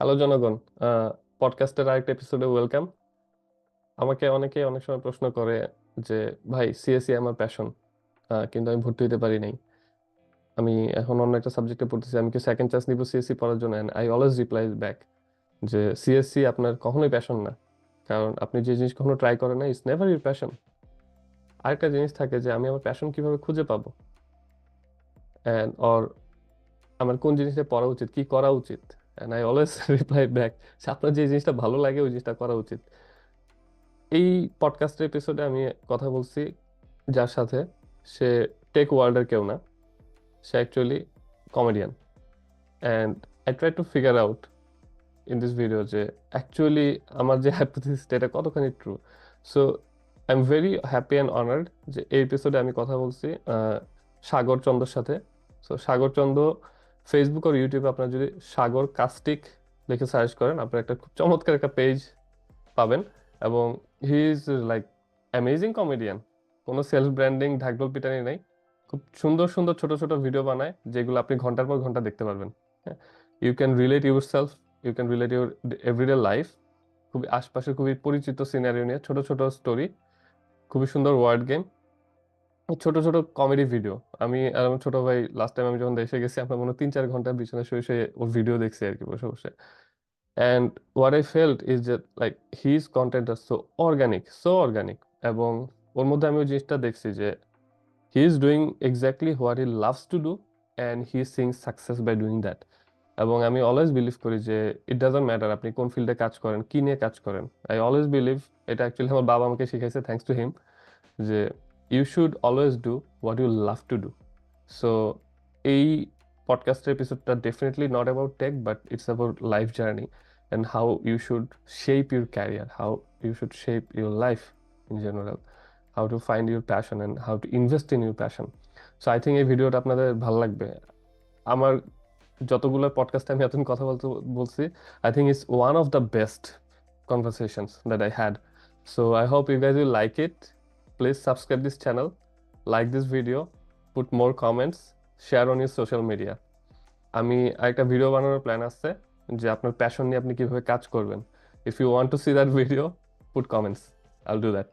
Hello জনগণ পডকাস্টের আরেকটা এপিসোডে ওয়েলকাম আমাকে অনেকে অনেক সময় প্রশ্ন করে যে, ভাই সিএসসি আমার প্যাশন কিন্তু আমি ভর্তি হতে পারি নাই। আমি এখন অন্য একটা সাবজেক্টে পড়তেছি, আমি কি সেকেন্ড চান্স নিব সিএসসি পড়ার জন্য? And I always reply back যে সিএসসি আপনার কখনোই প্যাশন না। কারণ আপনি যে জিনিস কখনো ট্রাই করেন না ইটস নেভার ইউর প্যাশন আরেকটা জিনিস থাকে যে, আমি আমার প্যাশন কীভাবে খুঁজে পাবো? অ্যান্ড অর আমার কোন জিনিসটা পড়া উচিত, কি করা উচিত? And I always reply back আপনার যে জিনিসটা ভালো লাগে ওই জিনিসটা করা উচিত। এই পডকাস্টের এপিসোডে আমি কথা বলছি যার সাথে সে টেক ওয়ার্ল্ডের কেউ না সে actually comedian and I try to figure out in this video যে অ্যাকচুয়ালি আমার যে হাইপোথিসিসটা এটা কতখানি true so I am very happy and honoured যে এই এপিসোডে আমি কথা বলছি আহ, সাগর চন্দ্রর সাথে। সো সাগর চন্দ্র ফেসবুক আর ইউটিউবে আপনার যদি সাগর কাস্টিক লিখে সার্চ করেন, আপনার একটা খুব চমৎকার একটা পেজ পাবেন। এবং he is like amazing comedian কোনো সেলফ ব্র্যান্ডিং ঢাকঢোল পিটানি নেই। খুব সুন্দর সুন্দর, ছোট ছোট ভিডিও বানায়, যেগুলো আপনি ঘণ্টার পর ঘণ্টা দেখতে পারবেন। হ্যাঁ you can relate yourself you can relate your everyday life খুবই আশপাশে খুবই পরিচিত সিনারিও নিয়ে ছোট ছোট স্টোরি খুবই সুন্দর ওয়ার্ড গেম ছোট ছোট কমেডি ভিডিও আমি, আর আমার ছোট ভাই লাস্ট টাইম আমি যখন দেশে গেছি আমরা মনে হয় তিন চার ঘণ্টা বিছানায় শুয়ে শুয়ে ওর ভিডিও দেখছি আর কি বসে বসে। And what I felt is যে লাইক হিজ কন্টেন্ট আর সো অর্গানিক সো অর্গানিক এবং ওর মধ্যে আমি ওই জিনিসটা দেখছি যে he is doing exactly what he loves to do and he sing success by doing that এবং আমি অলওয়েজ বিলিভ করি যে ইট ডাজন্ট ম্যাটার আপনি কোন ফিল্ডে কাজ করেন, কি নিয়ে কাজ করেন। আই অলওয়েজ বিলিভ এটা অ্যাকচুয়ালি আমার বাবা আমাকে শিখাইছে থ্যাঙ্কস টু হিম যে you should always do what you love to do so এই পডকাস্টের এপিসোডটা definitely not about tech but it's about life journey and how you should shape your career how you should shape your life in general how to find your passion and how to invest in your passion so I think এই ভিডিওটা আপনাদের ভালো লাগবে আমার যতগুলো পডকাস্টে আমি এতদিন কথা বলতে বলছি I think it's one of the best conversations that I had. So I hope you guys will like it. Please subscribe this channel, like this video, put more comments, share on your social media. আমি একটা video বানানোর plan আছে যে আপনার passion নিয়ে আপনি কীভাবে কাজ করবেন if you want to see that video put comments I'll do that